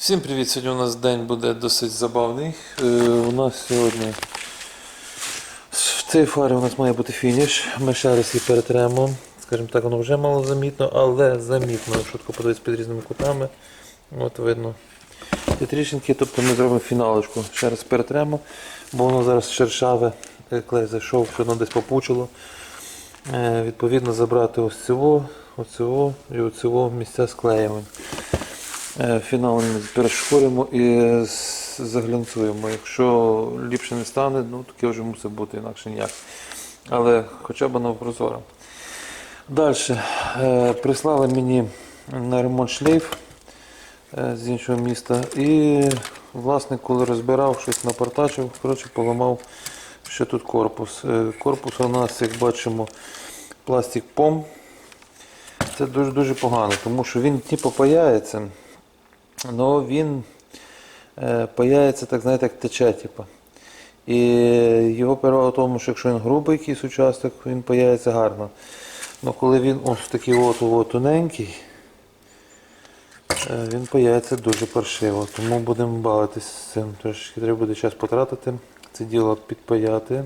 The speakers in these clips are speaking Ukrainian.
Всім привіт! Сьогодні у нас день буде досить забавний. Е, у нас сьогодні в цій фарі у нас має бути фініш. Ми ще раз її перетремо. Скажімо так, воно вже мало замітно, але замітно. Швидко подивитися під різними кутами. От видно. Ці тріщинки, тобто ми зробимо фіналочку. Ще раз перетремо, бо воно зараз шершаве, е, клей зайшов, що воно десь попучило. Е, Відповідно, забрати ось цього, оцього і оцього місця склеювань. Е, Фінал ми перешкуримо і заглянцуємо. Якщо ліпше не стане, ну таке вже мусить бути інакше ніяк. Але хоча б на прозоро. Далі. Прислали мені на ремонт шлейф е, з іншого міста. І власник, коли розбирав, щось напортачив, коротше, поламав ще тут корпус. Е, Корпус у нас, як бачимо, пластик пом. Це дуже дуже погано, тому що він типу паяється, але він е, так знаєте, як тече. Типу. І його перевага в тому, що якщо він грубий якийсь участок, він паяється гарно. Але коли він ось такий от, от тоненький, е, він паяється дуже паршиво. Тому будемо бавитися з цим. Трошки треба буде час потратити, це діло підпаяти.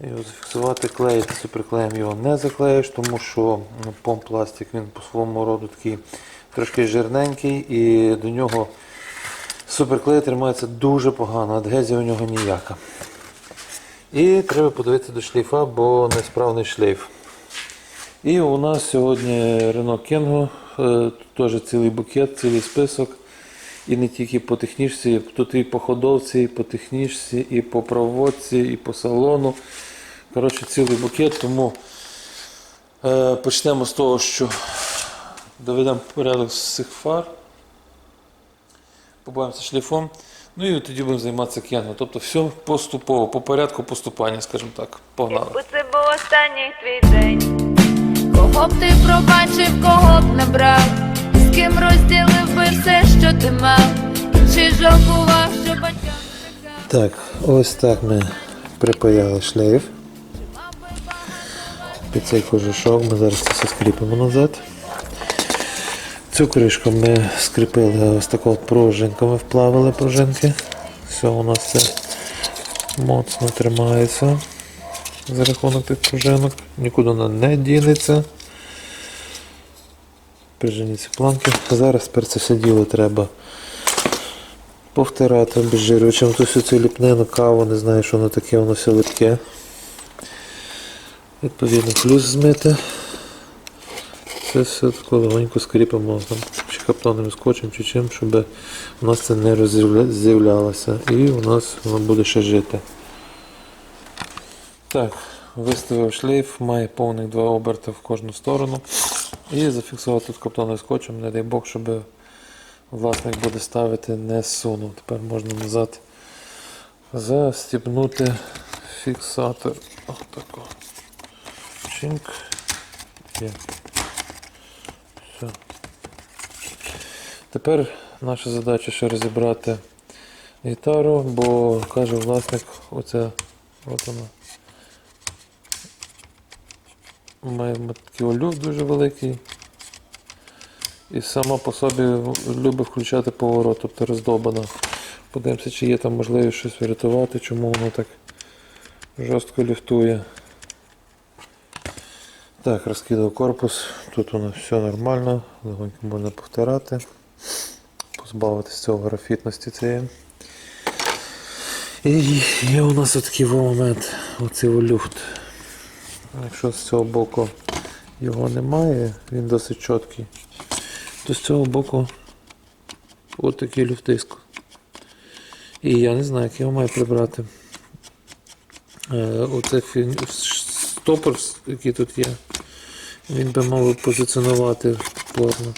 Його зафіксувати, клеїти суперклеєм його не заклеїш, тому що ну, помпластик він по своєму роду такий трошки жирненький і до нього суперклей тримається дуже погано, адгезія у нього ніяка. І треба подивитися до шлейфа, бо несправний шлейф. І у нас сьогодні е, тут теж цілий букет, цілий список. І не тільки по технічці, тут і по ходовці, і по технічці, і по проводці, і по салону. Коротше, цілий букет, тому е, почнемо з того, що доведемо порядок з цих фар. Побавимося шліфом. Ну і тоді будемо займатися кенгом. Тобто все поступово, по порядку поступання, скажімо так. Погнали. Якби це був останній твій день. Кого б ти пробачив, кого б не брав, з ким розділив би все, що ти мав, чи жалкував, що батькам сказав, Так, ось так ми припаяли шлейф. Під цей кожушок ми зараз це все скріпимо назад. Цю кришку ми скріпили ось такою пружинками, вплавили пружинки. Все у нас це моцно тримається за рахунок тих пружинок. Нікуди вона не дінеться. Прижені ці планки. Зараз тепер це все діло треба повтирати обезжирювачем ту всю цю ліпнину, каву, не знаю, що воно таке, воно все липке. Відповідно, плюс змити. Це все тако легонько скріпимо там, чи каптоновим скотчем, чи чим, щоб у нас це не розз'являлося. І у нас воно буде ще жити. Так, виставив шлейф, має повних два оберти в кожну сторону. І зафіксував тут каптоновим скотчем, не дай Бог, щоб власник буде ставити, не сунув. Тепер можна назад застібнути фіксатор. Отако. Чинк. Є. Тепер наша задача ще розібрати гітару, бо каже власник, оце от вона. Має такий олюф дуже великий. І сама по собі любить включати поворот, тобто роздобана. Подивимося, чи є там можливість щось врятувати, чому воно так жорстко люфтує. Так, розкидав корпус, тут воно все нормально, легонько можна повтирати, позбавитися цього графітності цієї. І є у нас отакий момент, оцей люфт. Якщо з цього боку його немає, він досить чіткий, то з цього боку отакий люфтиск. І я не знаю, як його маю прибрати. Е, оце фін- стопор, який тут є, він би мав позиціонувати плотно.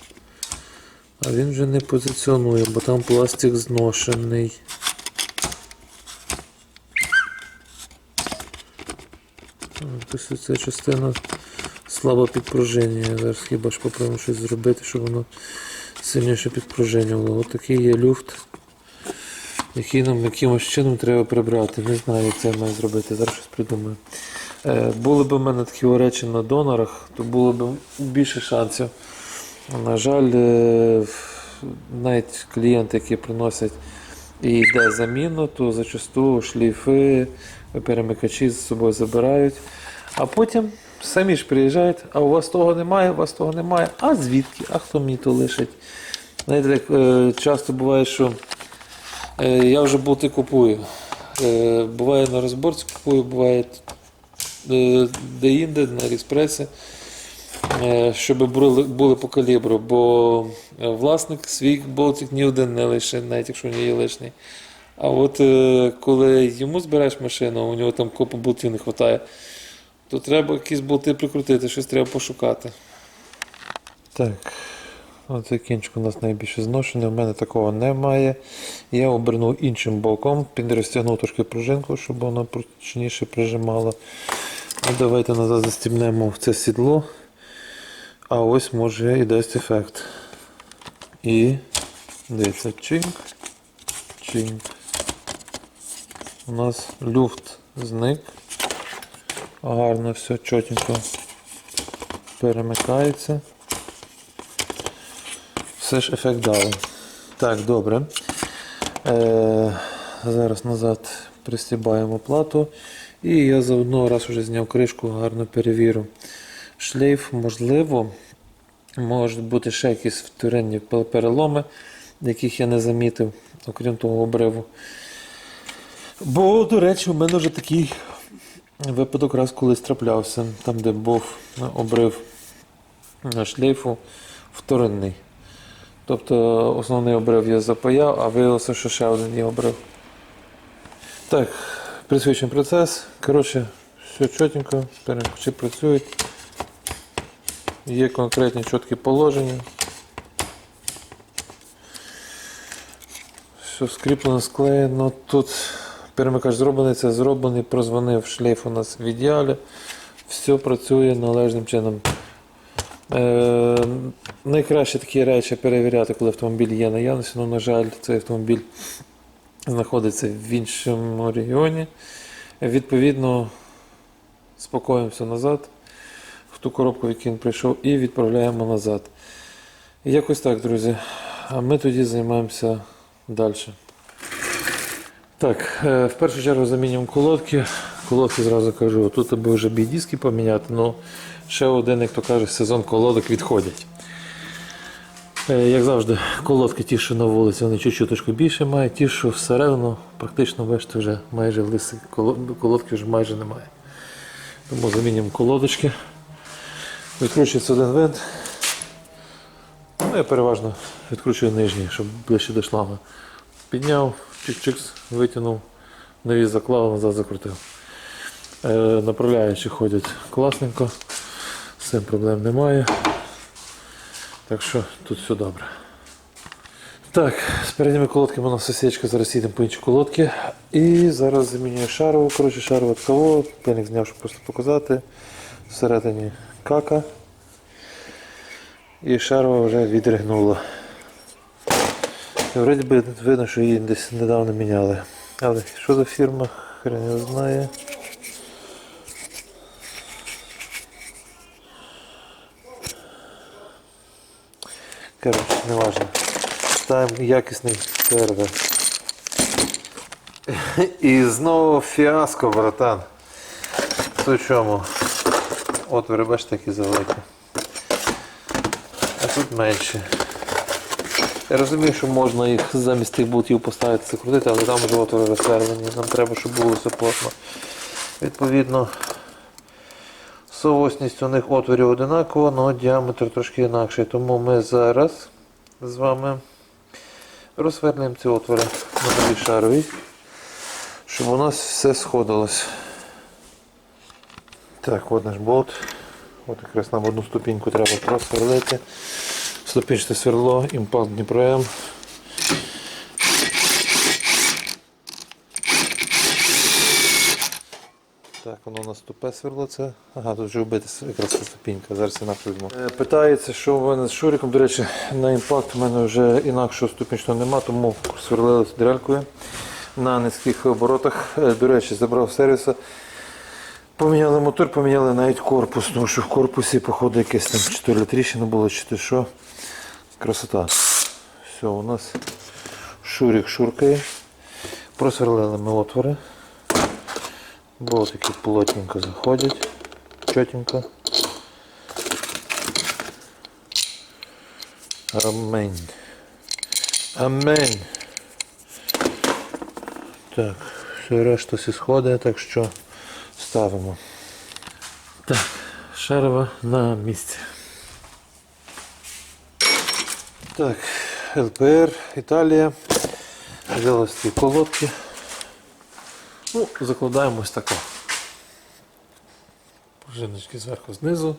А він вже не позиціонує, бо там пластик зношений. Тобто ця частина слабо підпружинює. Зараз хіба ж попробуємо щось зробити, щоб воно сильніше підпружинювало. Ось такий є люфт, який нам якимось чином треба прибрати. Не знаю, як це має зробити. Зараз щось придумаю. Е, були б у мене такі речі на донорах, то було б більше шансів. На жаль, е, навіть клієнти, які приносять і йде заміну, то зачасту шліфи, перемикачі з собою забирають. А потім самі ж приїжджають, а у вас того немає, у вас того немає. А звідки? А хто мені то лишить? Знаєте, так е, часто буває, що е, я вже болти купую. Буває на розборці купую, буває де-інде, на Аліекспресі, е, щоб були, були по калібру, бо е, власник свій болтик ні один не лише, навіть якщо не є лишній. А от е, коли йому збираєш машину, у нього там купу болтів не вистачає, то треба якісь болти прикрутити, щось треба пошукати. Так, оцей кінчик у нас найбільше зношений, у мене такого немає. Я обернув іншим боком, підрозтягнув трошки пружинку, щоб воно прочніше прижимало. Давайте назад застібнемо в це сідло. А ось може і дасть ефект. І дивіться, чинк, чинк. У нас люфт зник. Гарно все чотенько перемикається. Все ж ефект дало. Так, добре. Е, зараз назад пристібаємо плату. І я заодно раз уже зняв кришку, гарно перевірю. Шлейф, можливо, можуть бути ще якісь вторинні переломи, яких я не замітив, окрім того обриву. Бо, до речі, у мене вже такий випадок раз колись траплявся, там, де був обрив шлейфу вторинний. Тобто основний обрив я запаяв, а виявилося, що ще один є обрив. Так, присвідчений процес. Коротше, все чотенько, перемикачі працюють. Є конкретні чіткі положення. Все скріплено, склеєно. Тут перемикач зроблений, це зроблений, прозвонив шлейф у нас в ідеалі. Все працює належним чином. Е, найкраще такі речі перевіряти, коли автомобіль є наявності. Ну, на жаль, цей автомобіль знаходиться в іншому регіоні. Відповідно, спокоїмося назад ту коробку, в яку він прийшов, і відправляємо назад. Якось так, друзі. А ми тоді займаємося далі. Так, е, в першу чергу замінюємо колодки. Колодки зразу кажу, тут аби вже бій-диски поміняти, ну ще один, як то каже, сезон колодок відходять. Е, Як завжди, колодки ті, що на вулиці, вони чуть-чуть більше мають, ті, що всередину, практично бачите, вже майже лиси, колодки вже майже немає. Тому замінюємо колодочки. Відкручується один винт. Ну, я переважно відкручую нижній, щоб ближче до шланга. Підняв, чик-чикс, витягнув, нові заклав, назад закрутив. Е, направляючі ходять класненько, з цим проблем немає. Так що тут все добре. Так, з передніми колодками у нас сусідчка, зараз їдемо по інші колодки. І зараз замінюю шарову. Коротше, шарову ткало, пельник зняв, щоб просто показати. Всередині кака. І шарова вже відригнула. Вроді би видно, що її десь недавно міняли. Але що за фірма, хрен його знає. Коротше, не важно. Ставимо якісний сервер. І знову фіаско, братан. В чому? Отвори, бачите, такі завеликі. А тут менше. Я розумію, що можна їх замість тих болтів поставити закрутити, але там вже отвори розсерлені. Нам треба, щоб було все плотно. Відповідно, соосність у них отворів одинакова, але діаметр трошки інакший. Тому ми зараз з вами розвернемо ці отвори на новій шаровій, щоб у нас все сходилось. Так, от наш болт. От якраз нам одну ступіньку треба просверлити. Ступінчате сверло, імпакт Дніпром. Так, воно у нас тупе сверло це. Ага, тут вже вбита якраз ця ступінька, зараз інакше візьму. Питається, що в мене з шуриком. До речі, на імпакт у мене вже інакшого ступінчного нема, тому сверлили з дрелькою на низьких оборотах. Е, До речі, забрав з сервісу. Поміняли мотор, поміняли навіть корпус, тому що в корпусі, походу, якесь там 4 тріщина було, чи то що. Красота. Все, у нас шурик шуркає. Просверлили ми отвори. Болтики плотненько заходять. Чотенько. Амень. Амень. Так, все решта всі сходить, так що ставимо. Так, шарова на місці. Так, ЛПР, Італія. Взяла ось ці колодки. Ну, закладаємо ось тако. Пружиночки зверху знизу.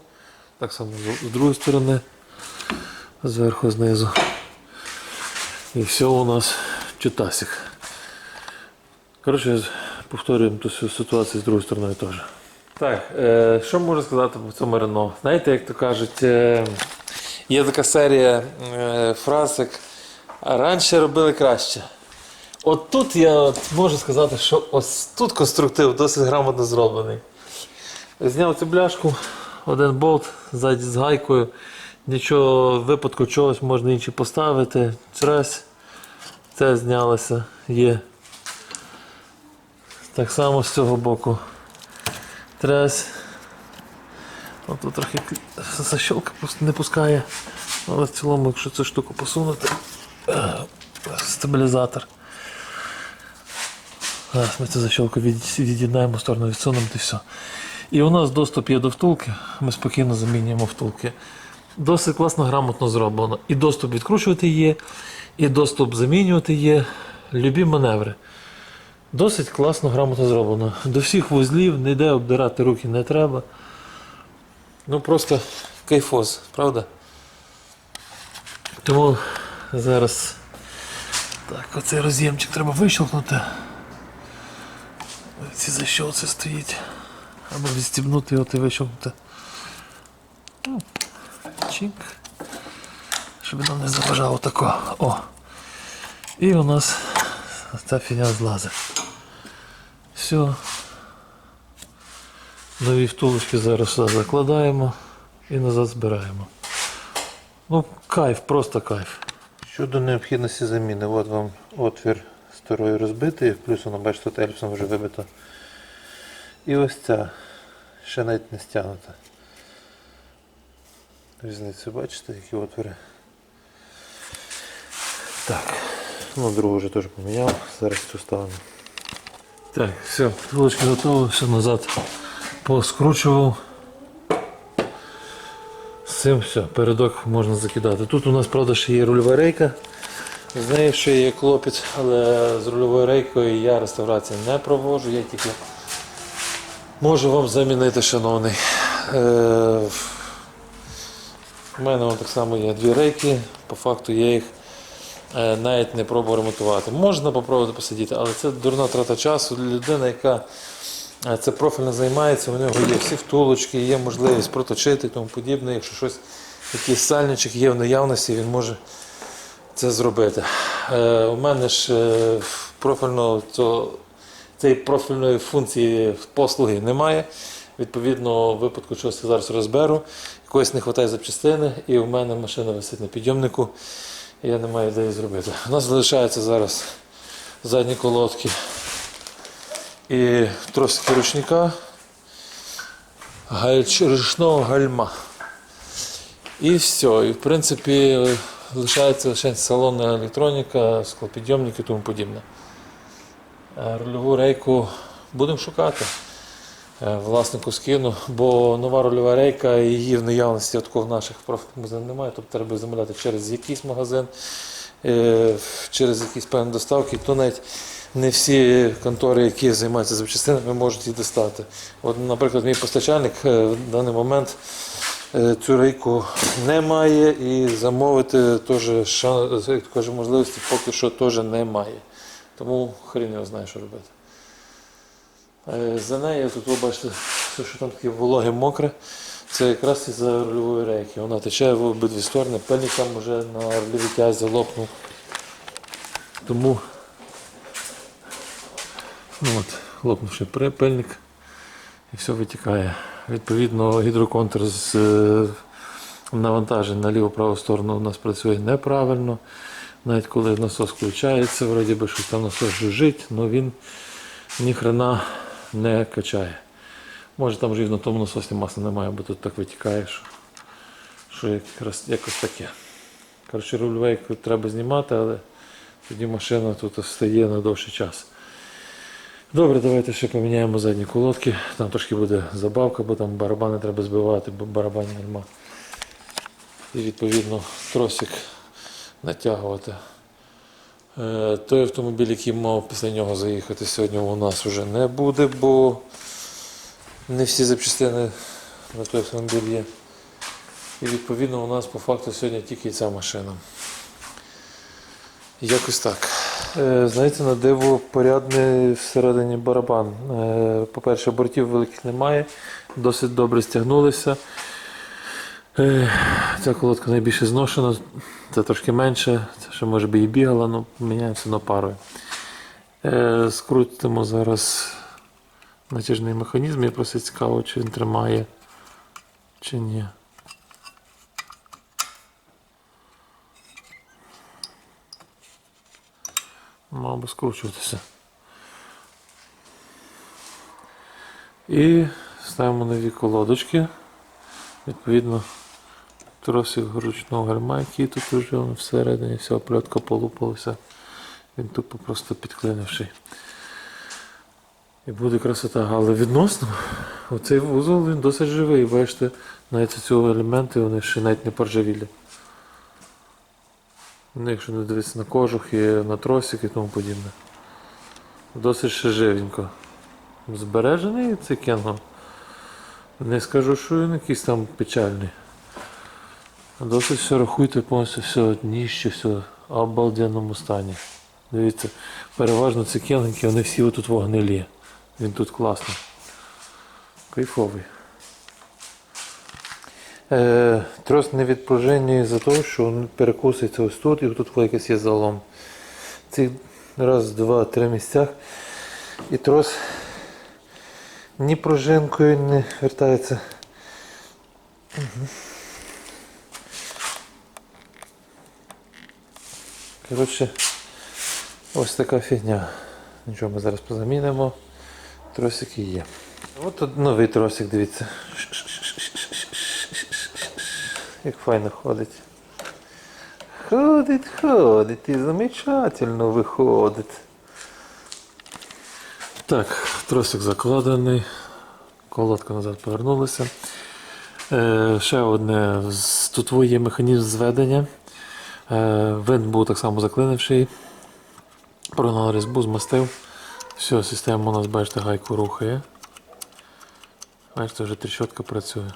Так само з з другої сторони. Зверху знизу. І все у нас чутасик. Коротше, повторюємо ту ситуацію з другої сторони теж. Так, е, що можу сказати по цьому Рено? Знаєте, як то кажуть, е, є така серія е, фраз, раніше робили краще. От тут я от можу сказати, що ось тут конструктив досить грамотно зроблений. Зняв цю бляшку, один болт ззаді з гайкою. Нічого, випадку чогось можна інший поставити. Раз. Це знялося, є. Так само з цього боку. Трес. Тут трохи просто не пускає. Але в цілому, якщо цю штуку посунути, е, стабілізатор. Зараз ми цю защолку від- від'єднаємо в сторону, відсунемо і все. І у нас доступ є до втулки, ми спокійно замінюємо втулки. Досить класно, грамотно зроблено. І доступ відкручувати є, і доступ замінювати є. Любі маневри. Досить класно, грамотно зроблено. До всіх вузлів ніде обдирати руки не треба. Ну просто кайфоз, правда? Тому зараз так, оцей роз'ємчик треба вищелкнути. Ці защолці стоїть. Або відстібнути його і вищелкнути. Ну, Чик. Щоб нам не заважало тако. О. І у нас ця фігня злазить. Все. Нові втулочки зараз закладаємо і назад збираємо. Ну, кайф, просто кайф. Щодо необхідності заміни, от вам отвір старої розбитий, плюс воно, бачите, тут ельпсом вже вибито. І ось ця ще навіть не стягнута. Різницю бачите, які отвори. Так, ну другу вже теж поміняв, зараз цю ставимо. Так, все, втулочки готові, все назад поскручував. З цим все, передок можна закидати. Тут у нас, правда, ще є рульова рейка. З нею ще є клопіт, але з рульовою рейкою я реставрації не проводжу, я тільки можу вам замінити, шановний. Е, у мене так само є дві рейки, по факту я їх е, навіть не пробував ремонтувати. Можна попробувати посидіти, але це дурна трата часу для людини, яка е, це профільно займається, у нього є всі втулочки, є можливість проточити і тому подібне. Якщо щось, якийсь сальничок є в наявності, він може це зробити. Е, у мене ж е, профільно цього, цієї профільної функції послуги немає. Відповідно, в випадку чогось я зараз розберу, якоїсь не вистачає запчастини, і в мене машина висить на підйомнику, я не маю де її зробити. У нас залишаються зараз задні колодки і тросики ручника, гальч, ручного гальма. І все. І в принципі лишається лише салонна електроніка, склопідйомник і тому подібне. Рульову рейку будемо шукати. Е, Власнику скину, бо нова рульова рейка, її в наявності от такого наших профільних немає, тобто треба замовляти через якийсь магазин, е, через якісь певні доставки, то навіть не всі контори, які займаються запчастинами, можуть її достати. От, наприклад, мій постачальник е, в даний момент цю рейку не має і замовити теж шан- можливості поки що теж немає. Тому хрін його знає, що робити. Е, За нею тут ви бачите, все, що там таке вологе мокре, це якраз із за рульової рейки. Вона тече в обидві сторони, пельник там вже на рульовій тязі лопнув. Тому ну от, лопнувши пельник і все витікає. Відповідно, гідроконтр з е, навантажень на ліву праву сторону у нас працює неправильно. Навіть коли насос включається, вроді би щось там насос жужжить, але він ніхрена не качає. Може там на тому насосі масла немає, бо тут так витікає, що, що якраз якось таке. Коротше, рульовий треба знімати, але тоді машина тут стає на довший час. Добре, давайте ще поміняємо задні колодки. Там трошки буде забавка, бо там барабани треба збивати, бо барабанів нема. І відповідно тросик натягувати. Е, Той автомобіль, який мав після нього заїхати сьогодні, у нас вже не буде, бо не всі запчастини на той автомобіль є. І відповідно у нас по факту сьогодні тільки ця машина. Якось так. Е, Знаєте, на диво порядний всередині барабан. Е, По-перше, бортів великих немає, досить добре стягнулися. Е, Ця колодка найбільше зношена, це трошки менше, це ще може би і бігала, але міняємо все одно парою. Е, Скрутимо зараз натяжний механізм, я просто цікаво, чи він тримає, чи ні. Мав би скручуватися. І ставимо нові колодочки. Відповідно, тросик ручного гальма, який тут воно всередині, вся оплетка полупалася. Він тупо просто підклинивший. І буде красота. Але відносно, оцей вузол він досить живий. Бачите, навіть ці елементи вони ще навіть не поржавілі. Вони, якщо не дивитися на кожух і на тросик і тому подібне. Досить ще живенько. Збережений цей кенго. Не скажу, що він якийсь там печальний. Досить все рахуйте, повністю все дніще, все в обалденному стані. Дивіться, переважно ці кенгенки, вони всі отут вогнилі. Він тут класний. Кайфовий. Е, трос не відпружинює за те, що він перекусується ось тут і тут якийсь є залом. Цих раз, два, три місцях. І трос ні пружинкою не вертається. Коротше, ось така фігня. Нічого ми зараз позамінимо. Тросики є. От новий тросик, дивіться. Як файно ходить. Ходить, ходить і замечательно виходить. Так, тросик закладений, колодка назад повернулася. Е, ще одне, тут є механізм зведення. Е, винт був так само заклинивший. Прогнав різьбу, змастив. Все, система у нас, бачите, гайку рухає. Бачите, вже тріщотка працює.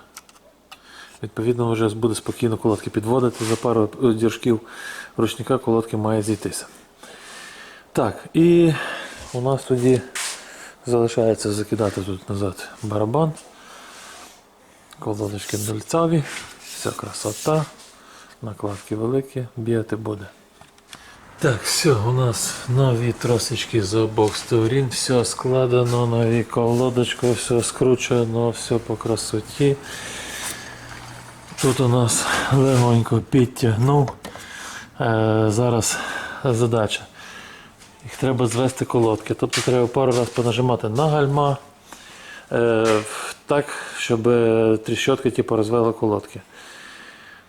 Відповідно, вже буде спокійно колодки підводити. За пару е, діршків ручника колодки має зійтися. Так, і у нас тоді залишається закидати тут назад барабан. Колодочки дольцаві, вся красота, накладки великі, бігати буде. Так, все, у нас нові тросички з обох сторін, все складено, нові колодочки, все скручено, все по красоті. Тут у нас легонько підтягнув. Е, зараз задача. Їх треба звести колодки. Тобто треба пару разів понажимати на гальма, е, так, щоб тріщотки типу, розвели колодки.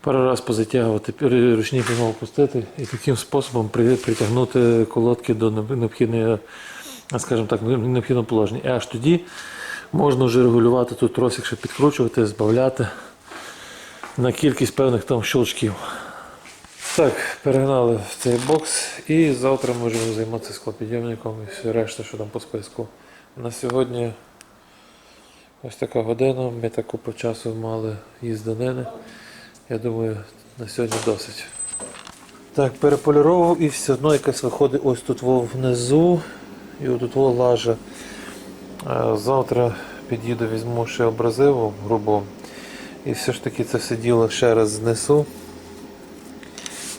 Пару разів позатягувати, ручник знову пустити і таким способом притягнути колодки до необхідної, скажімо так, необхідного положення. І аж тоді можна вже регулювати тут тросик, щоб підкручувати, збавляти на кількість певних там щелчків. Так, перегнали в цей бокс і завтра можемо займатися склопідйомником і все решта, що там по списку. На сьогодні ось така година, ми таку по часу мали їзданини. Я думаю, на сьогодні досить. Так, переполіровував і все одно якась виходить ось тут внизу і отут лажа. Е, Завтра під'їду, візьму ще абразиву грубо. І все ж таки це все діло ще раз знесу.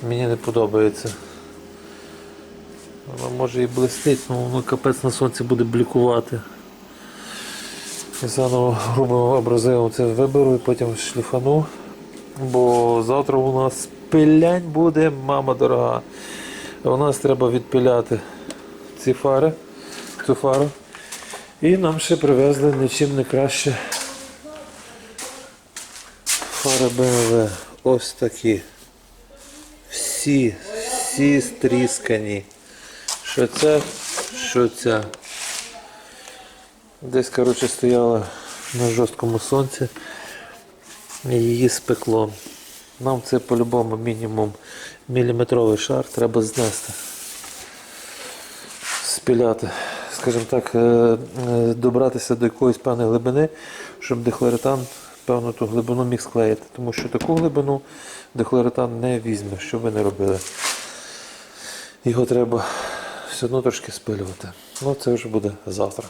Мені не подобається. Воно може і блистить, але воно капець на сонці буде блікувати. І заново грубим абразивом це виберу і потім шліфану. Бо завтра у нас пилянь буде, мама дорога. У нас треба відпиляти ці фари, цю фару. І нам ще привезли нічим не краще фари BMW. Ось такі. Всі, всі стріскані. Що це, що ця. Десь, коротше, стояла на жорсткому сонці. Її спекло. Нам це по-любому мінімум міліметровий шар треба знести. Спіляти, скажімо так, е, е, добратися до якоїсь певної глибини, щоб дехлоретан певну ту глибину міг склеїти. Тому що таку глибину дехлоретан не візьме, що ви не робили. Його треба все одно трошки спилювати. Ну це вже буде завтра.